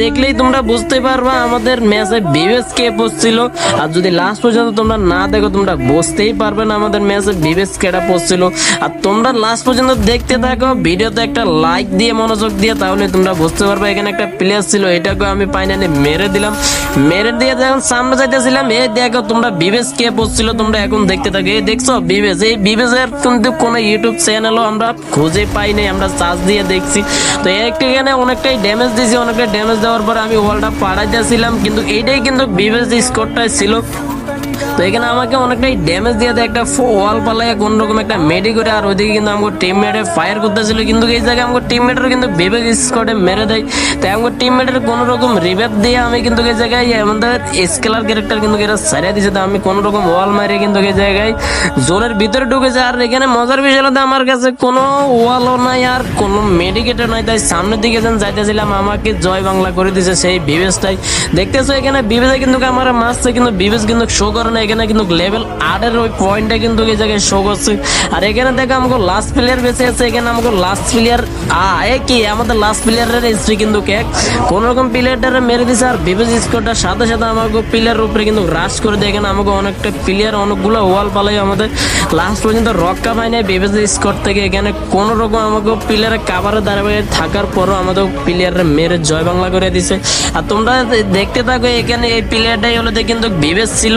দেখলেই তোমরা বুঝতে পারবা, আমাদের ম্যাচে বিবেস কে পড়ছিল। আর যদি লাস্ট পর্যন্ত তোমরা না দেখো, তোমরা বুঝতেই পারবে না আমাদের ম্যাচে বিবেস কেটা পড়ছিল। আর তোমরা লাস্ট পর্যন্ত দেখতে থাকো, ভিডিওতে একটা লাইক দিয়ে, মনোযোগ দিয়ে, তাহলে তোমরা বুঝতে পারবে এখানে একটা প্লেয়ার ছিল। এটাকে আমি ফাইনালি মেরে দিলাম। মেরে দিয়ে যখন সামনে যাইতেছিলাম, এই দেখো তোমরা বিবেস কে পড়ছিল, তোমরা এখন দেখতে থাকো। এই দেখছ বিবেস এই বিবেসের কিন্তু কোনো ইউটিউব চ্যানেলও আমরা খুঁজে পাই নাই, আমরা চার্জ দিয়ে দেখছি। তো একটু এখানে অনেকটাই ড্যামেজ দিয়েছি অনেকটা ড্যামেজ দেওয়ার পরে আমি ওয়ালটা পাড়াইতেছিলাম কিন্তু এইটাই কিন্তু বিবেস স্কোরটাই ছিল। তো এখানে আমাকে অনেকটাই ড্যামেজ দিয়ে দেয় একটা ওয়াল পালায়, কোন রকম একটা মেডি করে আর ওইদিকে কিন্তু আমাকে টিমমেটে ফায়ার করতেছিল। কিন্তু এই জায়গায় আমাকে টিমমেটের কিন্তু বিবেক স্কোয়াডে মেরে দেয়। তাই আমাকে টিমমেটের কোনো রকম রিভেপ দিয়ে আমি কিন্তু এই জায়গায় আমাদের স্কেলার ক্যারেক্টার কিন্তু এরা সারিয়ে দিয়েছে তো আমি কোন রকম ওয়াল মারে কিন্তু এই জায়গায় জোনের ভিতরে ঢুকেছে আর এখানে মজার বিষয় হলো আমার কাছে কোনো ওয়ালও নাই, আর কোনো মেডিকেটও নাই। তাই সামনের দিকে যখন যাইতেছিলাম, আমাকে জয় বাংলা করে দিয়েছে সেই বিবেশটাই দেখতেছো এখানে বিবেশে কিন্তু আমার মারছে, কিন্তু বিবেশ কিন্তু শো করে না এখানে কিন্তু লেভেল আটের ওই পয়েন্টটা কিন্তু এই জায়গায় শো করছে। আর এখানে দেখো আমাকে লাস্ট প্লেয়ার বেঁচে আছে, এখানে আমাকে লাস্ট প্লেয়ার এ কি? আমাদের লাস্ট প্লেয়ারের হিস্ট্রি কিন্তু কেক কোন রকম প্লেয়ারটারে মেরে দিছে, আর বিবেশ স্কোরটার সাথে সাথে আমাকে প্লেয়ারের উপরে কিন্তু রাশ করে দেয়। এখানে আমাকে অনেকটা প্লেয়ার অনেকগুলো ওয়াল পালাই আমাদের। লাস্ট পর্যন্ত রক্ষা পায় নাই বিবেশ স্কোর থেকে। এখানে কোন রকম আমাকে প্লেয়ারের কাভারে দাঁড়াবে থাকার পরও আমাদের প্লেয়ারের মেরে জয় বাংলা করে দিছে। আর তোমরা দেখতে থাকো, এখানে এই প্লেয়ারটাই হলো কিন্তু বিবেশ ছিল।